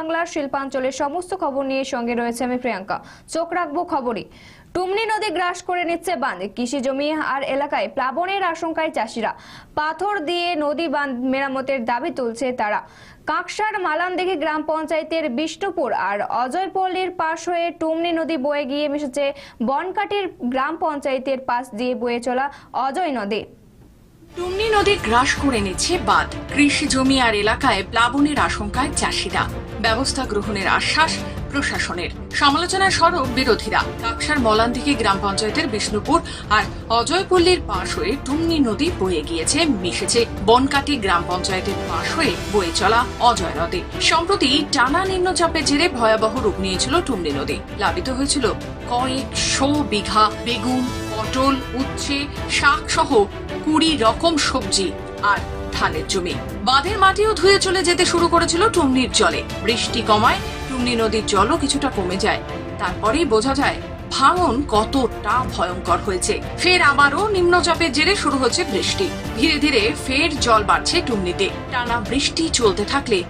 খবর বাংলার শিল্পাঞ্চলের সমস্ত খবর নিয়ে সঙ্গে রয়েছে আমি প্রিয়াঙ্কা। চোখ রাখব খবরই। টুমনি নদী গ্রাস করে নিচ্ছে বাঁধ। কৃষি জমি আর এলাকায় প্লাবনের আশঙ্কায় চাষিরা। পাথর দিয়ে নদী বাঁধ মেরামতের দাবি তুলছে তারা। কাকসার মালানদিঘি গ্রাম পঞ্চায়েতের বিষ্ণুপুর আর অজয়পল্লীর পাশ হয়ে টুমনি নদী বয়ে গিয়ে মিশেছে বনকাটির গ্রাম পঞ্চায়েতের পাশ দিয়ে বয়ে চলা অজয় নদী। টুমনি নদী গ্রাস করে নিচ্ছে বাঁধ। কৃষি জমি আর এলাকায় প্লাবনের আশঙ্কায় চাষিরা। ব্যবস্থা গ্রহণের আশ্বাস প্রশাসনের। সমালোচনায় সরব বিরোধীরা। কাকসার মলান্দিকে গ্রাম পঞ্চায়েতের বিষ্ণুপুর আর অজয়পল্লীর পাশ হয়ে টুমনি নদী বয়ে গিয়েছে, মিশেছে বনকাটি গ্রাম পঞ্চায়েতের পাশ হয়ে বয়ে চলা অজয় নদী। সম্প্রতি টানা নিম্নচাপের জেরে ভয়াবহ রূপ নিয়েছিল টুমনি নদী। প্লাবিত হয়েছিল কয়েক শো বিঘা বেগুন পটল, উচ্ছে, শাক সহ কুড়ি রকম সবজি আর ধানের জমি। বাঁধের মাটিও ধুয়ে চলে যেতে শুরু করেছিল টুমনির জলে। বৃষ্টি কমায়, টুমনি নদীর জলও কিছুটা কমে যায়। তারপরেই বোঝা যায়, ভাঙন কতটা ভয়ঙ্কর হয়েছে। ফের আবারও নিম্নচাপের জেরে শুরু হচ্ছে বৃষ্টি। ধীরে ধীরে ফের জল বাড়ছে টুমনিতে। টানা বৃষ্টি চলতে থাকলে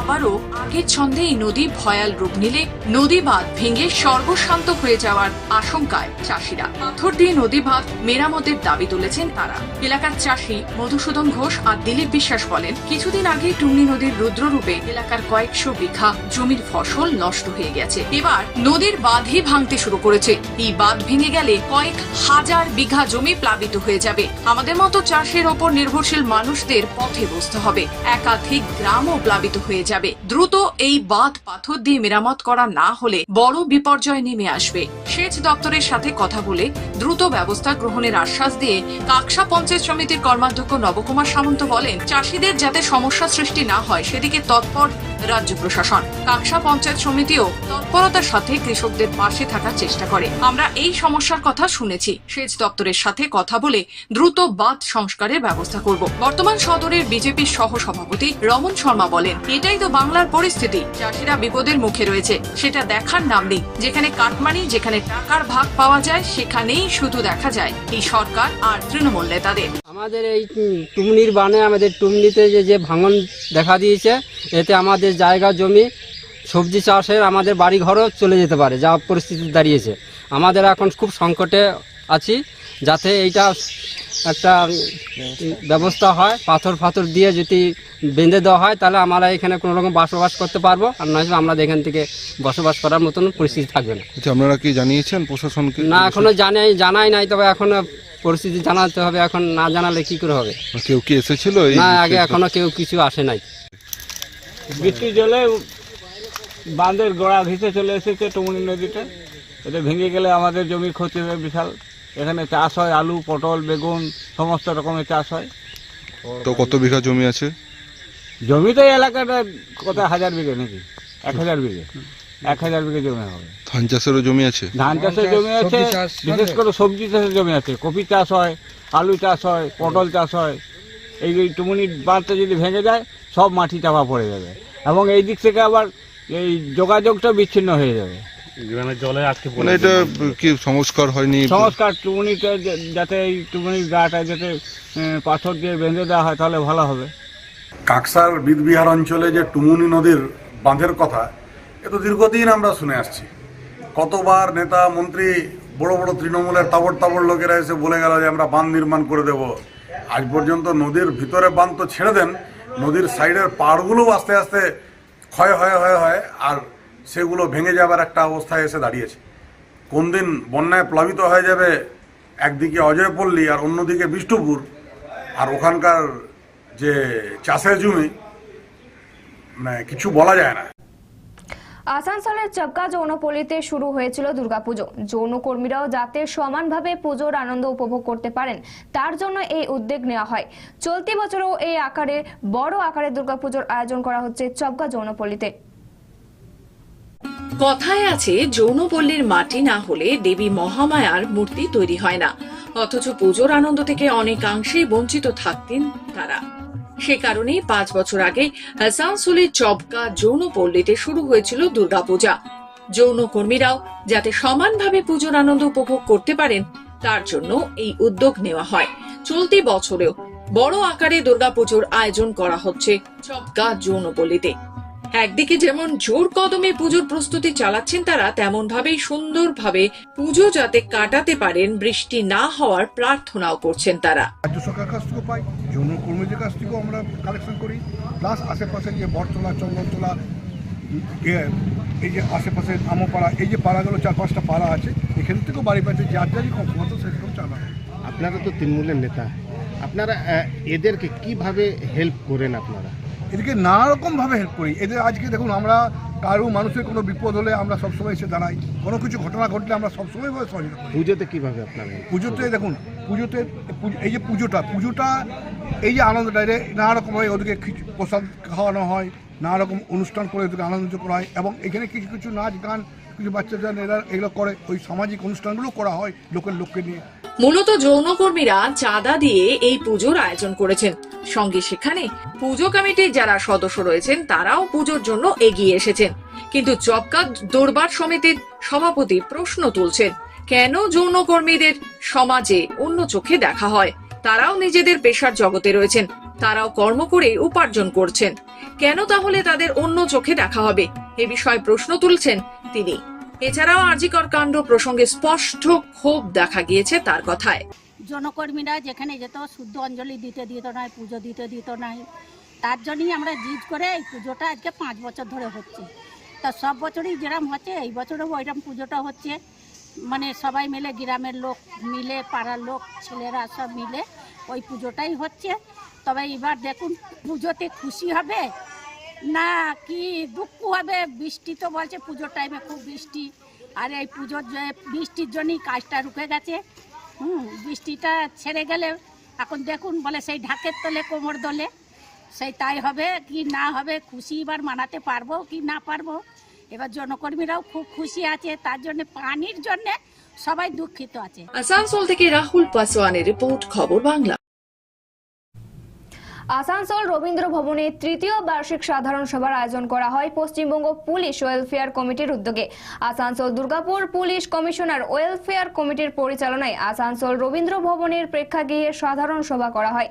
আবারও আগের ছন্দেই নদী ভয়াল রূপ নিলে নদী বাঁধ ভেঙে সর্বশান্ত হয়ে যাওয়ার আশঙ্কায় চাষিরা। পাথর দিয়ে নদী বাঁধ মেরামতের দাবি তুলেছেন তারা। এলাকার চাষি মধুসূদন ঘোষ আর দিলীপ বিশ্বাস বলেন, কিছুদিন আগে টুমনি নদীর রুদ্ররূপে এলাকার কয়েকশো বিঘা জমির ফসল নষ্ট হয়ে গেছে। এবার নদীর বাঁধই ভাঙতে শুরু করেছে। এই বাঁধ ভেঙে গেলে কয়েক হাজার বিঘা জমি প্লাবিত হয়ে যাবে। আমাদের মতো চাষের ওপর নির্ভরশীল মানুষদের পথে বসতে হবে। একাধিক গ্রামও প্লাবিত হয়ে যাবে। দ্রুত এই বাঁধ পাথর দিয়ে মেরামত করা না হলে বড় বিপর্যয় নেমে আসবে। সেচ দপ্তরের সাথে কথা বলে দ্রুত ব্যবস্থা গ্রহণের আশ্বাস দিয়ে কাকসা পঞ্চায়েত সমিতির কর্মাধ্যক্ষ নবকুমার সামন্ত বলেন, চাষিদের যাতে সমস্যা সৃষ্টি না হয়, সেদিকে তৎপর রাজ্য প্রশাসন। কাকসা পঞ্চায়েত সমিতিও তৎপরতার সাথে কৃষকদের পাশে থাকার চেষ্টা করে। আমরা এই সমস্যার কথা শুনেছি। সেচ দপ্তরের সাথে কথা বলে দ্রুত বাঁধ সংস্কারের ব্যবস্থা করব। বর্তমান সদরের বিজেপির সহ সভাপতি রমন শর্মা বলেন, এটাই তো বাংলার পরিস্থিতি। চাষিরা বিপদের মুখে রয়েছে। সেটা দেখার নাম নেই। যেখানে কাটমানি, যেখানে টাকার ভাগ পাওয়া যায়, সেখানেই শুধু দেখা যায়। এই সরকার আর তৃণমূল নেতাদের। আমাদের এই টুমনির বানে আমাদের টুমনিতে যে যে ভাঙন দেখা দিয়েছে এতে আমাদের জায়গা জমি সবজি চাষের আমাদের বাড়ি ঘরও চলে যেতে পারে যা পরিস্থিতি দাঁড়িয়েছে। আমাদের এখন খুব সংকটে আছি যাতে এইটা একটা ব্যবস্থা হয় পাথর ফাথর দিয়ে যদি বেঁধে দেওয়া হয় তাহলে আমরা এখানে কোনো রকম বসবাস করতে পারব আর নয় আমরা এখান থেকে বসবাস করার মতন পরিস্থিতি থাকবে না। আচ্ছা আপনারা কি জানিয়েছেন প্রশাসনকে? না এখনও জানাই জানাই নাই তবে এখনও পরিস্থিতি জানাতে হবে এখন না জানালে কি করে হবে? কেউ কি এসেছিল না আগে এখনও কেউ কিছু আসে নাই। বৃষ্টি জলে বাঁধের গোড়া ঘেঁষে চলে এসেছে টুমুনি নদীতে। এটা ভেঙে গেলে আমাদের জমির ক্ষতি হবে বিশাল। এখানে চাষ হয় আলু পটল বেগুন সমস্ত রকমের চাষ হয়। তো কত বিঘা জমি আছে? জমি তো এই এলাকাটা কত হাজার বিঘে নাকি? এক হাজার বিঘে। এক হাজার বিঘে জমি হবে। ধান চাষেরও জমি আছে? ধান চাষের জমি আছে বিশেষ করে সবজি চাষের জমি আছে। কপি চাষ হয় আলু চাষ হয় পটল চাষ হয় এই টুমুনি বাঁধটা যদি ভেঙে যায় সব মাটি চাপা পড়ে যাবে। এবং এই দিক থেকে আবার এই যোগাযোগটা বিচ্ছিন্ন হয়ে যাবে। মানে এটা কি সংস্কার হয়নি? সংস্কার টুমুনিতে যে- যাতে এই টুমুনির গাটা যাতে পাথর দিয়ে বেঁধে দেওয়া হয় তাহলে ভালো হবে। কাকসার বিদবিহার অঞ্চলে যে টুমুনি নদীর বাঁধের কথা এ তো দীর্ঘদিন আমরা শুনে আসছি। কতবার নেতা, মন্ত্রী, বড় বড় তৃণমূলের তাবড় তাবড় লোকেরা এসে বলে গেল যে আমরা বাঁধ নির্মাণ করে দেব। আজ পর্যন্ত নদীর ভিতরে বাঁধ তো ছেড়ে দেন, নদীর সাইডের পাড়গুলোও আস্তে আস্তে ক্ষয় হয়ে হয়ে, হয়, আর সেগুলো ভেঙে যাবার একটা অবস্থায় এসে দাঁড়িয়েছে। কোন দিন বন্যায় প্লাবিত হয়ে যাবে একদিকে অজয়পল্লী আর অন্যদিকে বিষ্ণুপুর, আর ওখানকার যে চাষের জমি মানে কিছু বলা যায় না। আসানসোলের চক্কা যৌনপল্লীতে শুরু হয়েছিল দুর্গাপুজো। যৌনকর্মীরাও যাতে সমানভাবে পুজোর আনন্দ উপভোগ করতে পারেন, তার জন্য এই উদ্যোগ নেওয়া হয়। চলতি বছরও এই আকারে, বড় আকারে দুর্গাপুজোর আয়োজন করা হচ্ছে চক্কা যৌনপল্লীতে। কথায় আছে, যৌনপল্লীর মাটি না হলে দেবী মহামায়ার মূর্তি তৈরি হয় না। অথচ পুজোর আনন্দ থেকে অনেকাংশেই বঞ্চিত থাকতেন তারা। সে কারণেই পাঁচ বছর আগে আসানসোলের চবকা যৌনপল্লীতে শুরু হয়েছিল দুর্গাপূজা। যৌনকর্মীরাও যাতে সমানভাবে পুজোর আনন্দ উপভোগ করতে পারেন, তার জন্য এই উদ্যোগ নেওয়া হয়। চলতি বছরেও বড় আকারে দুর্গাপুজোর আয়োজন করা হচ্ছে চবকা যৌনপল্লীতে একদিকে যেমন জোর কদমে পুজোর প্রস্তুতি চালাচ্ছেন তারা তেমন ভাবেই সুন্দরভাবে পুজো যাতে কাটাতে পারেন, বৃষ্টি না হওয়ার প্রার্থনাও করছেন তারা। যৌন কর্মীদের কাছ থেকেও আমরা কালেকশন করি প্লাস আশেপাশে যে বটতলা চন্দনতলা এই যে আশেপাশে আমপাড়া এই যে পাড়াগুলো চার পাঁচটা পাড়া আছে এখান থেকেও বাড়ি পাচ্ছে যার যারই কম মতো সেরকম চালা আপনারা তো তৃণমূলের নেতা। আপনারা এদেরকে কীভাবে হেল্প করেন আপনারা? এদেরকে নানা রকমভাবে হেল্প করি। এদের আজকে দেখুন আমরা কারও মানুষের কোনো বিপদ হলে আমরা সবসময় এসে দাঁড়াই। কোনো কিছু ঘটনা ঘটলে আমরা সবসময় ভাবে সহযোগিতা করি। পুজোতে কীভাবে আপনার পুজোতে দেখুন পুজোতে পুজো- এই যে পুজোটা পুজোটা এই যে আনন্দটা এটা নানা রকম হয় ওদেরকে প্রসাদ খাওয়ানো হয় নানা রকম অনুষ্ঠান করে ওদেরকে আনন্দ করা হয় এবং এখানে কিছু কিছু নাচ গান কিছু বাচ্চাদের এরা এগুলো করে ওই সামাজিক অনুষ্ঠানগুলো করা হয় লোকের লোককে নিয়ে। মূলত যৌনকর্মীরা চাঁদা দিয়ে এই পুজোর আয়োজন করেছেন। সঙ্গে সেখানে পুজো কমিটির যারা সদস্য রয়েছেন, তারাও পুজোর জন্য এগিয়ে এসেছেন। কিন্তু জবকাত দরবার সমিতির সভাপতি প্রশ্ন তুলছেন, কেন যৌনকর্মীদের সমাজে অন্য চোখে দেখা হয়? তারাও নিজেদের পেশার জগতে রয়েছেন, তারাও কর্ম করে উপার্জন করছেন। কেন তাহলে তাদের অন্য চোখে দেখা হবে? এ বিষয়ে প্রশ্ন তুলছেন তিনি। এছাড়াও আর্জিকর কাণ্ড প্রসঙ্গে স্পষ্ট ক্ষোভ দেখা গিয়েছে তার কথায়। জনকর্মীরা যেখানে যেত, শুদ্ধ অঞ্জলি দিতে দিত নাই, পুজো দিতে দিত নাই। তার জন্যই আমরা জিদ করে এই পুজোটা আজকে পাঁচ বছর ধরে হচ্ছে। তা সব বছরই যেরম হচ্ছে, এই বছরও ওইরকম পুজোটা হচ্ছে। মানে সবাই মিলে, গ্রামের লোক মিলে, পাড়ার লোক, ছেলেরা সব মিলে ওই পুজোটাই হচ্ছে। তবে এবার দেখুন, পুজোতে খুশি হবে? না, কি দুঃখ হবে? বৃষ্টি তো বলছে, পুজোর টাইমে খুব বৃষ্টি। আর এই পুজোর বৃষ্টির জন্যই কাজটা রুকে গেছে। হুম, বৃষ্টিটা ছেড়ে গেলে, এখন দেখুন বলে সেই ঢাকের তলে, কোমর দলে সেই তাই হবে কি না হবে, খুশি এবার মানাতে পারব কি না পারব? এবার জনকর্মীরাও খুব খুশি আছে, তার জন্য, পানির জন্য সবাই দুঃখিত আছে। আসানসোল থেকে রাহুল পাসওয়ানের রিপোর্ট, খবর বাংলা। আসানসোল রবীন্দ্র ভবনে তৃতীয় বার্ষিক সাধারণ সভার আয়োজন করা হয় পশ্চিমবঙ্গ পুলিশ ওয়েলফেয়ার কমিটির উদ্যোগে। Asansol Durgapur police commissioner welfare কমিটির পরিচালনায় আসানসোল রবীন্দ্র ভবনের প্রেক্ষাগৃহে সাধারণ সভা করা হয়।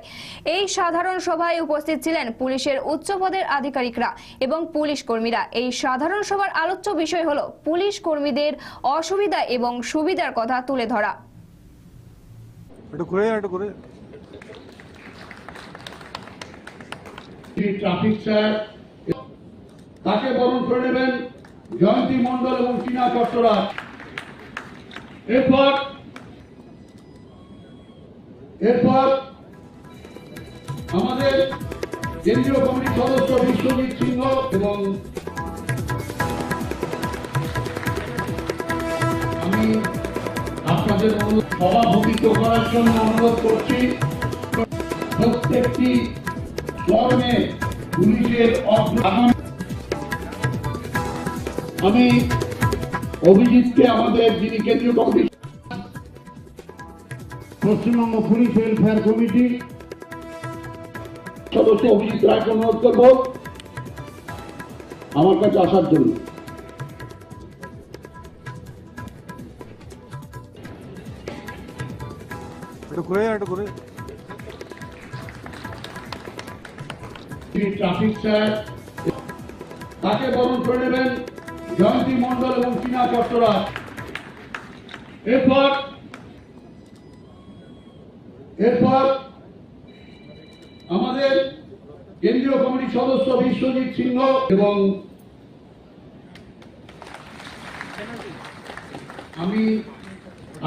এই সাধারণ সভায় উপস্থিত ছিলেন পুলিশের উচ্চপদের আধিকারিকরা এবং পুলিশ কর্মীরা। এই সাধারণ সভার আলোচ্য বিষয় হল পুলিশ কর্মীদের অসুবিধা এবং সুবিধার কথা তুলে ধরা। ট্রাফিক স্যার তাকে বরণ করে নেবেন জয়ন্তী মন্ডল এবং চীনা চট্টরাজ। এরপর এরপর আমাদের কেন্দ্রীয় কমিটির সদস্য বিশ্বজিৎ সিংহ এবং আমি আপনাদের সভাপতিত্ব করার জন্য অনুরোধ করছি। প্রত্যেকটি কর্মে পুলিশের আমি অভিজিৎকে আমাদের যিনি কেন্দ্রীয় committee Paschimbanga police welfare committee সদস্য অভিজিৎ রায়কে অনুরোধ করব আমার কাছে আসার জন্য। তিনি ট্রাফিক স্যার। তাকে বরণ করে নেবেন জয়ন্তী মন্ডল এবং চীনা চট্টরাজ। এরপর এরপর আমাদের কেন্দ্রীয় কমিটির সদস্য বিশ্বজিৎ সিংহ এবং আমি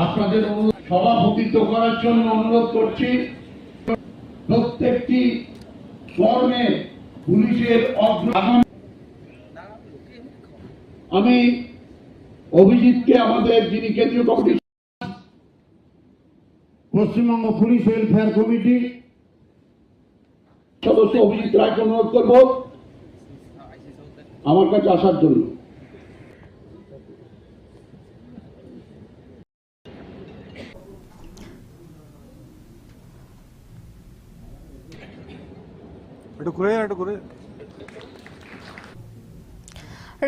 আপনাদের অনুরোধ সভাপতিত্ব করার জন্য অনুরোধ করছি। প্রত্যেকটি কর্মে পুলিশের আমি অভিজিৎকে আমাদের যিনি কেন্দ্রীয় committee Paschimbanga police welfare committee সদস্য অভিজিৎ রায়কে অনুরোধ করব আমার কাছে আসার জন্য।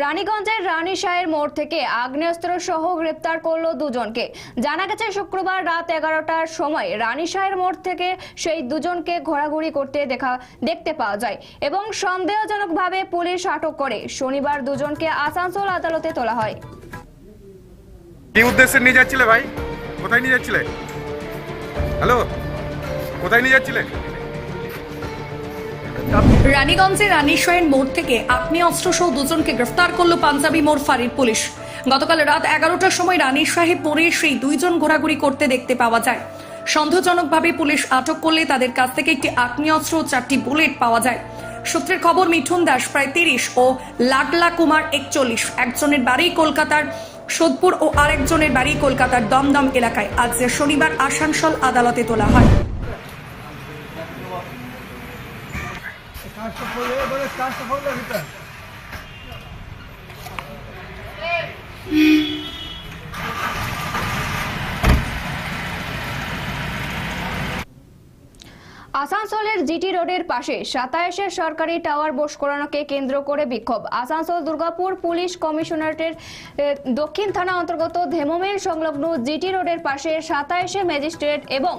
রানীগঞ্জের রানীশাহের মোড় থেকে আগ্নেয়াস্ত্র সহ গ্রেপ্তার করল দুজনকে। জানা গেছে শুক্রবার রাত এগারোটার সময় রানীশাহের মোড় থেকে সেই দুজনকে ঘোরাঘুরি করতে দেখা দেখতে পাওয়া যায় এবং সন্দেহজনকভাবে পুলিশ আটক করে। শনিবার দুজনকে আসানসোল আদালতে তোলা হয়। কি উদ্দেশ্যে নিয়ে যাচ্ছিলে ভাই? কোথায় নিয়ে যাচ্ছিলে? হ্যালো? কোথায় নিয়ে যাচ্ছিলে? রানীগঞ্জের রানীশয়ের মোড় থেকে আগ্নেয় অস্ত্রসহ দুজনকে গ্রেফতার করল পাঞ্জাবি মোড় ফাঁড়ির পুলিশ। গতকাল রাত এগারোটার সময় রানী সাহেব মোড়ে সেই দুইজন ঘোরাঘুরি করতে দেখতে পাওয়া যায়। সন্দেহজনকভাবে পুলিশ আটক করলে তাদের কাছ থেকে একটি আগ্নেয়াস্ত্র ও চারটি বুলেট পাওয়া যায়। সূত্রের খবর, মিঠুন দাস প্রায় তিরিশ ও লাডলা কুমার একচল্লিশ। একজনের বাড়ি কলকাতার সোদপুর ও আরেকজনের বাড়ি কলকাতার দমদম এলাকায়। আজ শনিবার আসানসোল আদালতে তোলা হয়। कास्ट भी था আসানসোলের জিটি রোডের পাশে সাতাইশের সরকারি টাওয়ার বোস করানোকে কেন্দ্র করে বিক্ষোভ। আসানসোল দুর্গাপুর পুলিশ কমিশনারেটের দক্ষিণ থানা অন্তর্গত ধেমোমেন সংলগ্ন জিটি রোডের পাশে সাতাইশে ম্যাজিস্ট্রেট এবং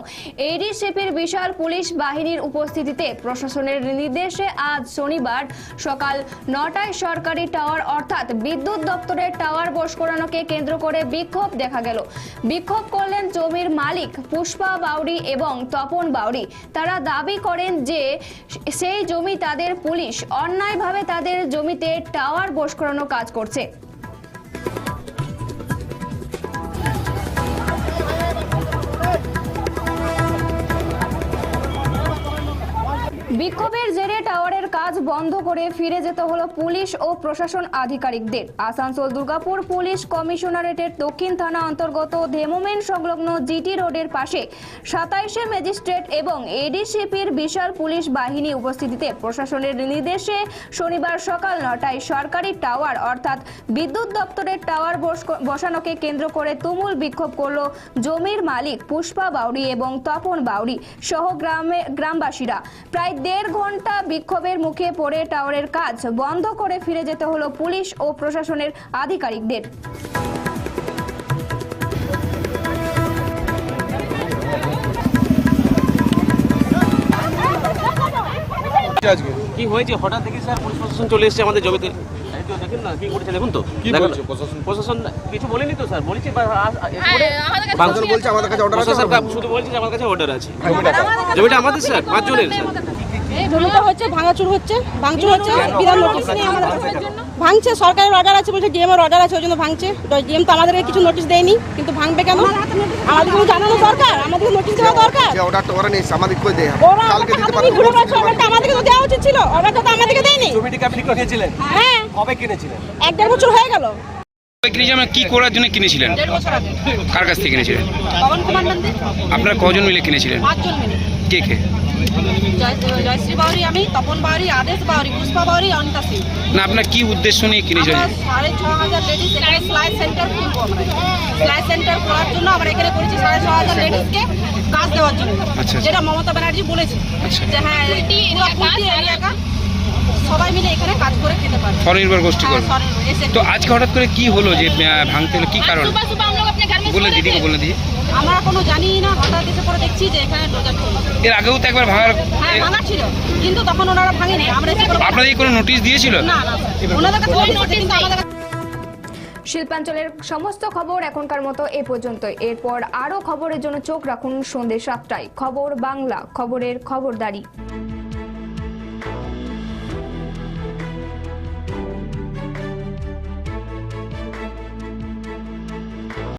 এডিসিপির বিশাল পুলিশ বাহিনীর উপস্থিতিতে প্রশাসনের নির্দেশে আজ শনিবার সকাল নটায় সরকারি টাওয়ার অর্থাৎ বিদ্যুৎ দপ্তরের টাওয়ার বোস করানোকে কেন্দ্র করে বিক্ষোভ দেখা গেল। বিক্ষোভ করলেন জমির মালিক পুষ্পা বাউরি এবং তপন বাউরি তারা দাবি করেন যে সেই জমি তাদের পুলিশ অন্যায়ভাবে তাদের জমিতে টাওয়ার বস করানো কাজ করছে। বিক্ষোভের জেরে টাওয়ারের কাজ বন্ধ করে ফিরে যেতে হলো পুলিশ ও প্রশাসন আধিকারিকদের। আসানসোল দুর্গাপুর পুলিশ কমিশনারেটের দক্ষিণ থানা অন্তর্গত ধেমোমেন সংলগ্ন জিটি রোডের পাশে সাতাইশে ম্যাজিস্ট্রেট এবং এডিসিপির বিশাল পুলিশ বাহিনী উপস্থিতিতে প্রশাসনের নির্দেশে শনিবার সকাল নটায় সরকারি টাওয়ার অর্থাৎ বিদ্যুৎ দপ্তরের টাওয়ার বস- বসানোকে কেন্দ্র করে তুমুল বিক্ষোভ করল জমির মালিক পুষ্পা বাউরি এবং তপন বাউরি সহ গ্রামে, গ্রামবাসীরা। প্রায় দেড় ঘণ্টা বিক্ষোভের মুখে পড়ে টাওয়ারের কাজ বন্ধ করে ফিরে যেতে হলো পুলিশ ও প্রশাসনের আধিকারিকদের। কি হয়েছে? হঠাৎ দেখি স্যার পুলিশ প্রশাসন চলে এসেছে আমাদের জমিতে। এই না কি করেছে দেখুন তো। কি বলছে প্রশাসন? প্রশাসন কিছু বলেনি তো স্যার? বলেছে হ্যাঁ, আমাদের কাছে অর্ডার আছে। স্যার শুধু বলছে আমার কাছে অর্ডার আছে। জমিটা আমাদের স্যার পাঁচজনের স্যার। জমিটা হচ্ছে ভাঙাচুর হচ্ছে ভাঙচুর হচ্ছে বিধান নোটিশ নেই আমাদের ভাঙছে সরকারের অর্ডার আছে বলছে ডিএম এর অর্ডার আছে ওই জন্য ভাঙছে। ডিএম তো আমাদেরকে কিছু নোটিশ দেয়নি কিন্তু ভাঙবে কেন? আমাদের কিছু জানানো দরকার? আমাদের নোটিশ দেওয়া দরকার? অর্ডারটা ওরা নেই আমাদের কই দেয়। ওরা আমাদেরকে ঘুরে বেড়াচ্ছে অর্ডারটা আমাদেরকে তো দেওয়া উচিত ছিল। অর্ডারটা তো আমাদেরকে দেয়নি। জমিটিকে আপনি কিনেছিলেন হ্যাঁ। কবে কিনেছিলেন? এক দেড় বছর হয়ে গেল। কি করার জন্য কিনেছিলেন? কার কাছ থেকে কিনেছিলেন? আপনারা কজন মিলে কিনেছিলেন? পাঁচজন কে কে? জয়শ্রী বাউরি আমি তপন বাউরি আদেশ বাউরি পুষ্পা বাউরি অনিতা সিং। না আপনার কি উদ্দেশ্য নিয়ে সাড়ে ছ হাজার লেডিস এখানে সেলাই সেন্টার খুলবো আমরা। সেলাই সেন্টার খোলার জন্য আমরা এখানে করেছি সাড়ে ছ হাজার লেডিসকে কাজ দেওয়ার জন্য। আচ্ছা। যেটা মমতা ব্যানার্জি বলেছে আচ্ছা। যে হ্যাঁ সবাই মিলে এখানে কাজ করে খেতে পারবে। স্বনির্ভর গোষ্ঠী হ্যাঁ, তো আজকে হঠাৎ করে কি হলো যে ভাঙতে হলো? কি কারণ? বললেন দিদিকে দিদি আমরা কোনো জানি না হঠাৎ এসে পরে দেখছি যে এখানে এর আগেও তো একবার ভাঙার হ্যাঁ ভাঙা ছিল কিন্তু তখন ওনারা ভাঙেনি। আমরা আপনাদের কোনো নোটিশ দিয়েছিল? না না ওনাদের কাছে নোটিশ কিন্তু আমাদের শিল্পাঞ্চলের সমস্ত খবর এখনকার মতো এ পর্যন্ত এরপর আরও খবরের জন্য চোখ রাখুন সন্ধ্যে সাতটায়। খবর বাংলা খবরের খবরদারি।